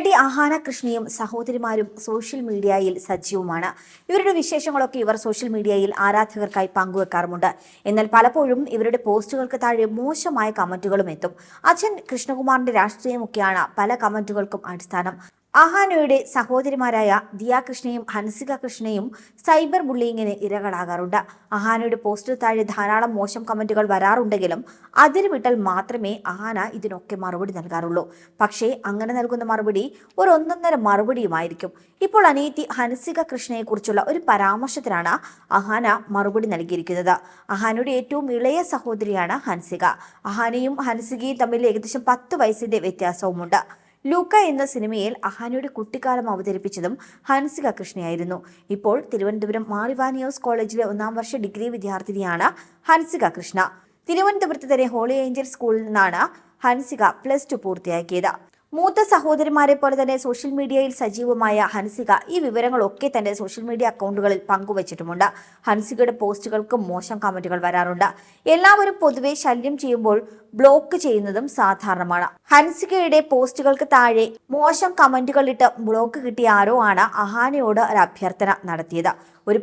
നടി അഹാന കൃഷ്ണയും സഹോദരിമാരും സോഷ്യൽ മീഡിയയിൽ സജീവമാണ്. ഇവരുടെ വിശേഷങ്ങളൊക്കെ ഇവർ സോഷ്യൽ മീഡിയയിൽ ആരാധകർക്കായി പങ്കുവെക്കാറുമുണ്ട്. എന്നാൽ പലപ്പോഴും ഇവരുടെ പോസ്റ്റുകൾക്ക് താഴെ മോശമായ കമന്റുകളും എത്തും. അച്ഛൻ കൃഷ്ണകുമാറിന്റെ രാഷ്ട്രീയമൊക്കെയാണ് പല കമന്റുകൾക്കും അടിസ്ഥാനം. അഹാനയുടെ സഹോദരിമാരായ ദിയ കൃഷ്ണയും ഹൻസിക കൃഷ്ണയും സൈബർ ബുള്ളിങ്ങിന് ഇരകളാകാറുണ്ട്. അഹാനയുടെ പോസ്റ്റിൽ താഴെ ധാരാളം മോശം കമന്റുകൾ വരാറുണ്ടെങ്കിലും അതിര് വിട്ടാൽ മാത്രമേ അഹാന ഇതിനൊക്കെ മറുപടി നൽകാറുള്ളൂ. പക്ഷേ അങ്ങനെ നൽകുന്ന മറുപടി ഒരു ഒന്നൊന്നര മറുപടിയുമായിരിക്കും. ഇപ്പോൾ അനിയത്തി ഹൻസിക കൃഷ്ണയെക്കുറിച്ചുള്ള ഒരു പരാമർശത്തിനാണ് അഹാന മറുപടി നൽകിയിരിക്കുന്നത്. അഹാനയുടെ ഏറ്റവും ഇളയ സഹോദരിയാണ് ഹൻസിക. അഹാനയും ഹൻസികയും തമ്മിൽ ഏകദേശം പത്ത് വയസ്സിന്റെ വ്യത്യാസവുമുണ്ട്. ലൂക്ക എന്ന സിനിമയിൽ അഹാനയുടെ കുട്ടിക്കാലം അവതരിപ്പിച്ചതും ഹൻസിക കൃഷ്ണയായിരുന്നു. ഇപ്പോൾ തിരുവനന്തപുരം മാറിവാനിയോസ് കോളേജിലെ ഒന്നാം വർഷ ഡിഗ്രി വിദ്യാർത്ഥിനിയാണ് ഹൻസിക കൃഷ്ണ. തിരുവനന്തപുരത്ത് തന്നെ ഹോളി ഏഞ്ചൽ സ്കൂളിൽ നിന്നാണ് ഹൻസിക പ്ലസ് ടു പൂർത്തിയാക്കിയത്. മൂത്ത സഹോദരിമാരെ പോലെ തന്നെ സോഷ്യൽ മീഡിയയിൽ സജീവമായ ഹൻസിക. ഈ വിവരങ്ങളൊക്കെ തന്റെ സോഷ്യൽ മീഡിയ അക്കൗണ്ടുകളിൽ പങ്കുവച്ചിട്ടുമുണ്ട്. ഹൻസികയുടെ പോസ്റ്റുകൾക്ക് മോശം കമന്റുകൾ വരാറുണ്ട്. എല്ലാവരും പൊതുവെ ശല്യം ചെയ്യുമ്പോൾ ബ്ലോക്ക് ചെയ്യുന്നതും സാധാരണമാണ്. ഹൻസികയുടെ പോസ്റ്റുകൾക്ക് താഴെ മോശം കമന്റുകൾ ഇട്ട് ബ്ലോക്ക് കിട്ടിയ ആരോ ആണ് അഹാനയോട് ഒരു അഭ്യർത്ഥന നടത്തിയത്. ഒരു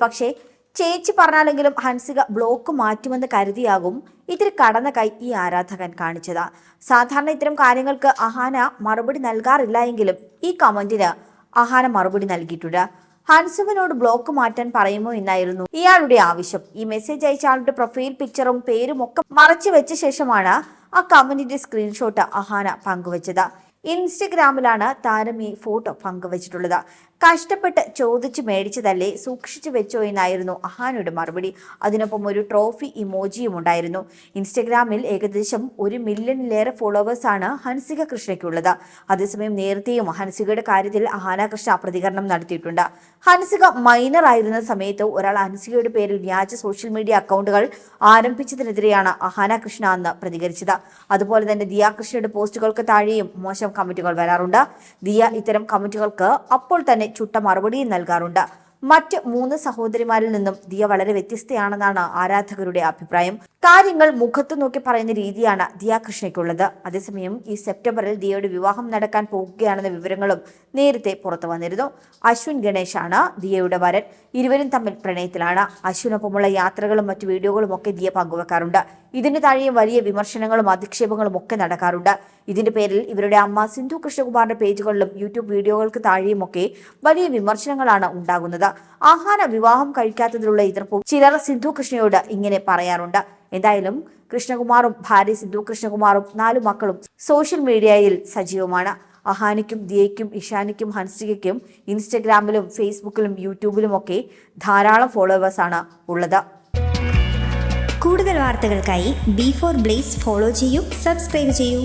ചേച്ചി പറഞ്ഞാലെങ്കിലും ഹൻസിക ബ്ലോക്ക് മാറ്റുമെന്ന് കരുതിയാകും ഇത്തിരി കടന്ന കൈ ഈ ആരാധകൻ കാണിച്ചത്. സാധാരണ ഇത്തരം കാര്യങ്ങൾക്ക് അഹാന മറുപടി നൽകാറില്ല എങ്കിലും ഈ കമന്റിന് അഹാന മറുപടി നൽകിയിട്ടുണ്ട്. ഹൻസുവിനോട് ബ്ലോക്ക് മാറ്റാൻ പറയുമോ എന്നായിരുന്നു ഇയാളുടെ ആവശ്യം. ഈ മെസ്സേജ് അയച്ച ആളുടെ പ്രൊഫൈൽ പിക്ചറും പേരും ഒക്കെ മറച്ചു വെച്ച ശേഷമാണ് ആ കമന്റിന്റെ സ്ക്രീൻഷോട്ട് അഹാന പങ്കുവച്ചത്. ഇൻസ്റ്റഗ്രാമിലാണ് താരം ഈ ഫോട്ടോ പങ്കുവച്ചിട്ടുള്ളത്. കഷ്ടപ്പെട്ട് ചോദിച്ചു മേടിച്ചതല്ലേ സൂക്ഷിച്ചു വെച്ചോ എന്നായിരുന്നു അഹാനയുടെ മറുപടി. അതിനൊപ്പം ഒരു ട്രോഫി ഇമോജിയും ഉണ്ടായിരുന്നു. ഇൻസ്റ്റഗ്രാമിൽ ഏകദേശം ഒരു മില്യണിലേറെ ഫോളോവേഴ്സാണ് ഹൻസിക കൃഷ്ണയ്ക്കുള്ളത്. അതേസമയം നേരത്തെയും ഹൻസികയുടെ കാര്യത്തിൽ അഹാന കൃഷ്ണ പ്രതികരണം നടത്തിയിട്ടുണ്ട്. ഹൻസിക മൈനർ ആയിരുന്ന സമയത്ത് ഒരാൾ ഹൻസികയുടെ പേരിൽ വ്യാജ സോഷ്യൽ മീഡിയ അക്കൗണ്ടുകൾ ആരംഭിച്ചതിനെതിരെയാണ് അഹാന കൃഷ്ണ അന്ന് പ്രതികരിച്ചത്. അതുപോലെ തന്നെ ദിയാകൃഷ്ണയുടെ പോസ്റ്റുകൾക്ക് താഴെയും മോശം കമന്റുകൾ വരാറുണ്ട്. ദിയ ഇത്തരം കമ്മിറ്റികൾക്ക് അപ്പോൾ തന്നെ ചുട്ട മറുപടിയും നൽകാറുണ്ട്. മറ്റ് മൂന്ന് സഹോദരിമാരിൽ നിന്നും ദിയ വളരെ വ്യത്യസ്തയാണെന്നാണ് ആരാധകരുടെ അഭിപ്രായം. കാര്യങ്ങൾ മുഖത്ത് നോക്കി പറയുന്ന രീതിയാണ് ദിയ കൃഷ്ണയ്ക്കുള്ളത് അതേസമയം ഈ സെപ്റ്റംബറിൽ ദിയയുടെ വിവാഹം നടക്കാൻ പോകുകയാണെന്ന വിവരങ്ങളും നേരത്തെ പുറത്തു വന്നിരുന്നു. അശ്വിൻ ഗണേശാണ് ദിയയുടെ വരൻ. ഇരുവരും തമ്മിൽ പ്രണയത്തിലാണ്. അശ്വിനൊപ്പമുള്ള യാത്രകളും മറ്റു വീഡിയോകളും ഒക്കെ ദിയ പങ്കുവെക്കാറുണ്ട്. ഇതിന് താഴെയും വലിയ വിമർശനങ്ങളും അധിക്ഷേപങ്ങളും ഒക്കെ നടക്കാറുണ്ട്. ഇതിന്റെ പേരിൽ ഇവരുടെ അമ്മ സിന്ധു കൃഷ്ണകുമാറിന്റെ പേജുകളിലും യൂട്യൂബ് വീഡിയോകൾക്ക് താഴെയുമൊക്കെ വലിയ വിമർശനങ്ങളാണ് ഉണ്ടാകുന്നത്. ആഹാര വിവാഹം കഴിക്കാത്തതിലുള്ള എതിർപ്പും ചിലർ സിന്ധു കൃഷ്ണയോട് ഇങ്ങനെ പറയാറുണ്ട്. എന്തായാലും കൃഷ്ണകുമാറും ഭാര്യ സിന്ധു കൃഷ്ണകുമാറും നാലു മക്കളും സോഷ്യൽ മീഡിയയിൽ സജീവമാണ്. അഹാനിക്കും ദിയയ്ക്കും ഇഷാനിക്കും ഹൻസികയ്ക്കും ഇൻസ്റ്റഗ്രാമിലും ഫേസ്ബുക്കിലും യൂട്യൂബിലും ഒക്കെ ധാരാളം ഫോളോവേഴ്സ് ആണ് ഉള്ളത്. കൂടുതൽ വാർത്തകൾക്കായി ബി ഫോർ ബ്ലേസ് ഫോളോ ചെയ്യൂ സബ്സ്ക്രൈബ് ചെയ്യൂ.